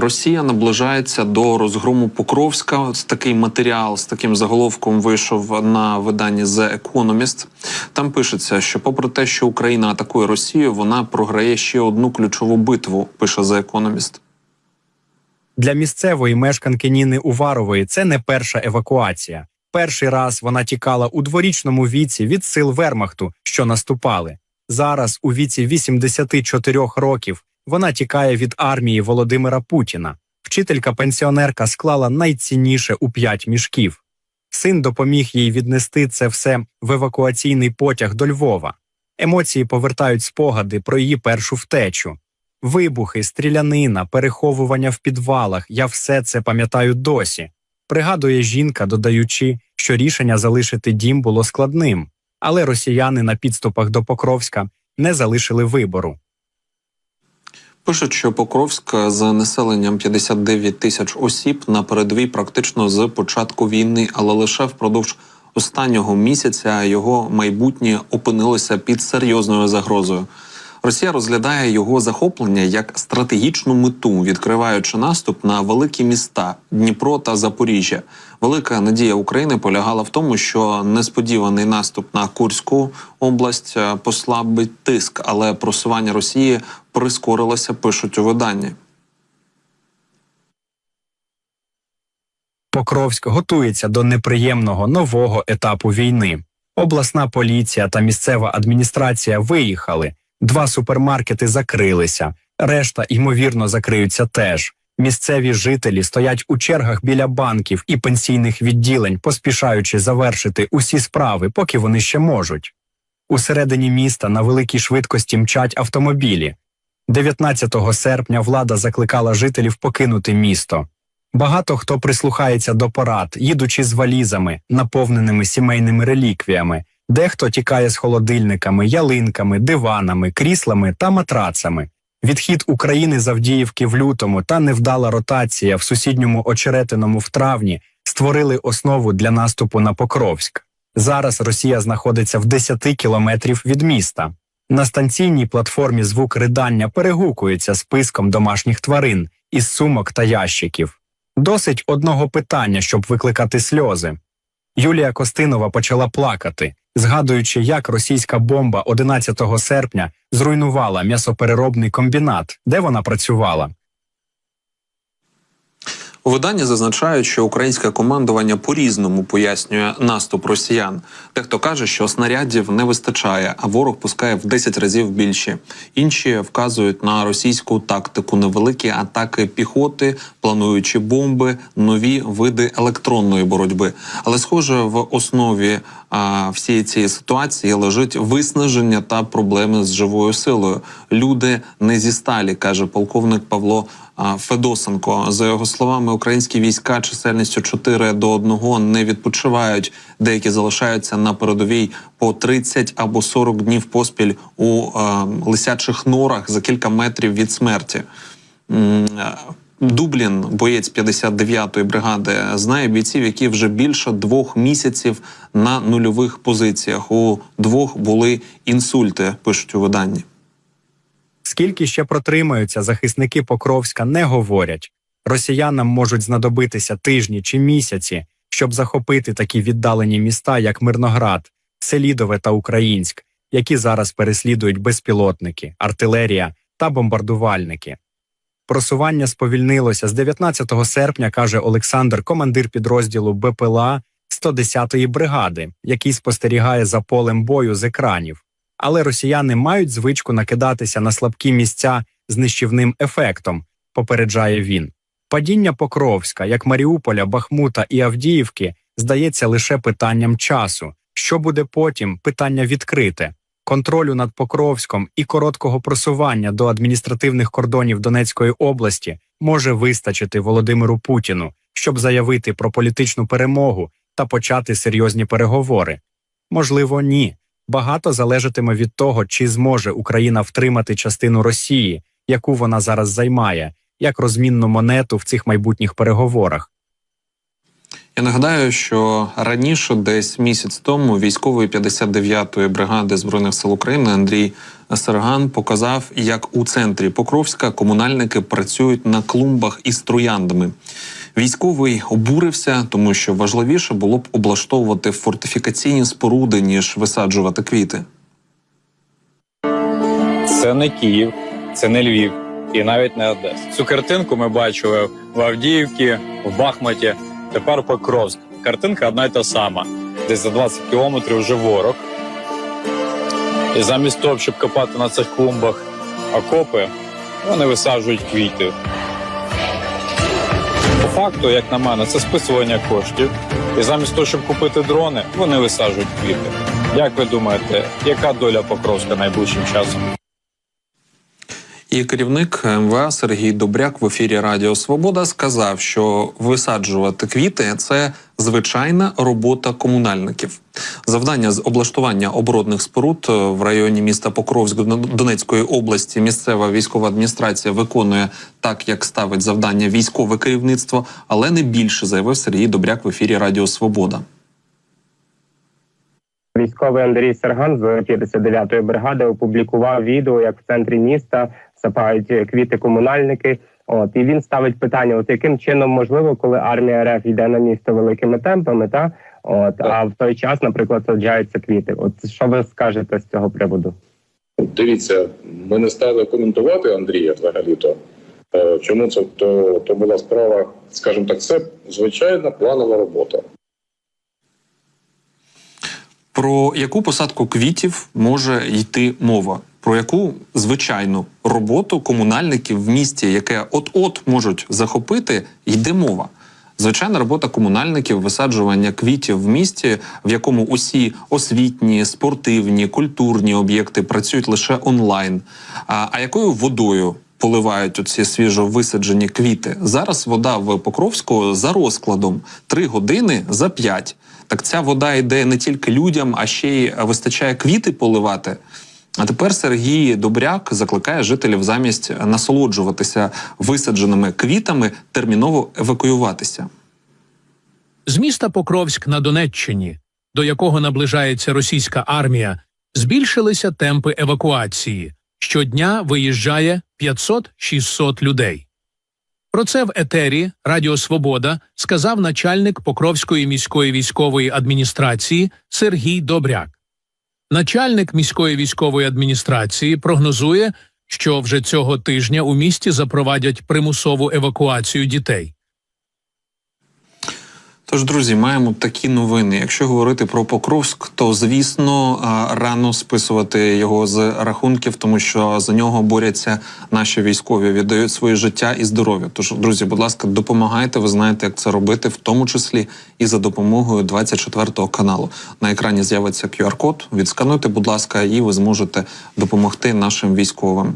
Росія наближається до розгрому Покровська. Такий матеріал з таким заголовком вийшов на виданні The Economist. Там пишеться, що, попри те, що Україна атакує Росію, вона програє ще одну ключову битву. Пише The Economist. Для місцевої мешканки Ніни Уварової це не перша евакуація. Перший раз вона тікала у дворічному віці від сил Вермахту, що наступали. Зараз, у віці 84 років, вона тікає від армії Володимира Путіна. Вчителька-пенсіонерка склала найцінніше у п'ять мішків. Син допоміг їй віднести це все в евакуаційний потяг до Львова. Емоції повертають спогади про її першу втечу. Вибухи, стрілянина, переховування в підвалах я все це пам'ятаю досі. Пригадує жінка, додаючи, що рішення залишити дім було складним, але росіяни на підступах до Покровська не залишили вибору. Пишуть, що Покровськ з населенням 59 тисяч осіб на передовій практично з початку війни, але лише впродовж останнього місяця його майбутнє опинилося під серйозною загрозою. Росія розглядає його захоплення як стратегічну мету, відкриваючи наступ на великі міста Дніпро та Запоріжжя. Велика надія України полягала в тому, що несподіваний наступ на Курську область е, послабить тиск, але просування Росії прискорилося, пишуть у виданні. Покровськ готується до неприємного нового етапу війни. Обласна поліція та місцева адміністрація виїхали. Два супермаркети закрилися, решта, ймовірно, закриються теж. Місцеві жителі стоять у чергах біля банків і пенсійних відділень, поспішаючи завершити усі справи, поки вони ще можуть. Усередині міста на великій швидкості мчать автомобілі. 19 серпня влада закликала жителів покинути місто. Багато хто прислухається до порад, їдучи з валізами, наповненими сімейними реліквіями. Дехто тікає з холодильниками, ялинками, диванами, кріслами та матрацами. Відхід України з Авдіївки в лютому та невдала ротація в сусідньому очеретиному в травні створили основу для наступу на Покровськ. Зараз Росія знаходиться в 10 кілометрів від міста. На станційній платформі звук ридання перегукується списком домашніх тварин із сумок та ящиків. Досить одного питання, щоб викликати сльози. Юлія Костинова почала плакати, згадуючи, як російська бомба 11 серпня зруйнувала м'ясопереробний комбінат, де вона працювала. У виданні зазначають, що українське командування по-різному пояснює наступ росіян. Дехто каже, що снарядів не вистачає, а ворог пускає в 10 разів більше. Інші вказують на російську тактику, невеликі атаки піхоти, плануючи бомби, нові види електронної боротьби. Але, схоже, в основі а, всієї цієї ситуації лежить виснаження та проблеми з живою силою. Люди не зі сталі, каже полковник Павло. Федосенко за його словами, українські війська чисельністю 4 до 1 не відпочивають. Деякі залишаються на передовій по 30 або 40 днів поспіль у е, лисячих норах за кілька метрів від смерті. Е, Дублін, боєць 59-ї бригади, знає бійців, які вже більше двох місяців на нульових позиціях. У двох були інсульти, пишуть у виданні. Скільки ще протримаються захисники Покровська, не говорять. Росіянам можуть знадобитися тижні чи місяці, щоб захопити такі віддалені міста, як Мирноград, Селідове та Українськ, які зараз переслідують безпілотники, артилерія та бомбардувальники. Просування сповільнилося з 19 серпня, каже Олександр, командир підрозділу БПЛА 110-ї бригади, який спостерігає за полем бою з екранів. Але росіяни мають звичку накидатися на слабкі місця з нищівним ефектом, попереджає він. Падіння Покровська, як Маріуполя, Бахмута і Авдіївки, здається лише питанням часу. Що буде потім? Питання відкрите. Контролю над Покровськом і короткого просування до адміністративних кордонів Донецької області може вистачити Володимиру Путіну, щоб заявити про політичну перемогу та почати серйозні переговори. Можливо, ні. Багато залежатиме від того, чи зможе Україна втримати частину Росії, яку вона зараз займає, як розмінну монету в цих майбутніх переговорах. Я нагадаю, що раніше, десь місяць тому, військовий 59-ї бригади збройних сил України Андрій Серган показав, як у центрі Покровська комунальники працюють на клумбах із трояндами. Військовий обурився, тому що важливіше було б облаштовувати фортифікаційні споруди ніж висаджувати квіти. Це не Київ, це не Львів і навіть не Одеса. Цю картинку ми бачили в Авдіївці, в Бахматі, тепер Покровськ. Картинка одна й та сама. Десь за 20 кілометрів вже ворог. І замість того, щоб копати на цих клумбах окопи, вони висаджують квіти. По факту, як на мене, це списування коштів. І замість того, щоб купити дрони, вони висаджують квіти. Як ви думаєте, яка доля Покровська найближчим часом? І керівник МВА Сергій Добряк в ефірі Радіо Свобода сказав, що висаджувати квіти це звичайна робота комунальників. Завдання з облаштування оборонних споруд в районі міста Покровськ Дон- Донецької області місцева військова адміністрація виконує так, як ставить завдання військове керівництво, але не більше заявив Сергій Добряк в ефірі Радіо Свобода. Військовий Андрій Серган з 59-ї бригади опублікував відео, як в центрі міста сапають квіти комунальники. От і він ставить питання: от яким чином можливо, коли армія РФ йде на місто великими темпами, та от а в той час, наприклад, саджаються квіти. От що ви скажете з цього приводу? Дивіться, ми не стали коментувати Андрія взагалі-то. Е, Чому це то, то була справа, скажімо так, це звичайна планова робота. Про яку посадку квітів може йти мова? Про яку звичайну роботу комунальників в місті, яке от-от можуть захопити, йде мова. Звичайна робота комунальників висаджування квітів в місті, в якому усі освітні, спортивні, культурні об'єкти працюють лише онлайн. А, а якою водою поливають оці свіжо висаджені квіти? Зараз вода в Покровську за розкладом 3 години за 5. Так ця вода йде не тільки людям, а ще й вистачає квіти поливати. А тепер Сергій Добряк закликає жителів замість насолоджуватися висадженими квітами терміново евакуюватися. З міста Покровськ на Донеччині, до якого наближається російська армія, збільшилися темпи евакуації. Щодня виїжджає 500-600 людей. Про це в етері Радіо Свобода сказав начальник Покровської міської військової адміністрації Сергій Добряк. Начальник міської військової адміністрації прогнозує, що вже цього тижня у місті запровадять примусову евакуацію дітей. Тож, друзі, маємо такі новини. Якщо говорити про Покровськ, то звісно рано списувати його з рахунків, тому що за нього борються наші військові, віддають своє життя і здоров'я. Тож, друзі, будь ласка, допомагайте. Ви знаєте, як це робити, в тому числі і за допомогою 24 каналу. На екрані з'явиться QR-код. Відскануйте, будь ласка, і ви зможете допомогти нашим військовим.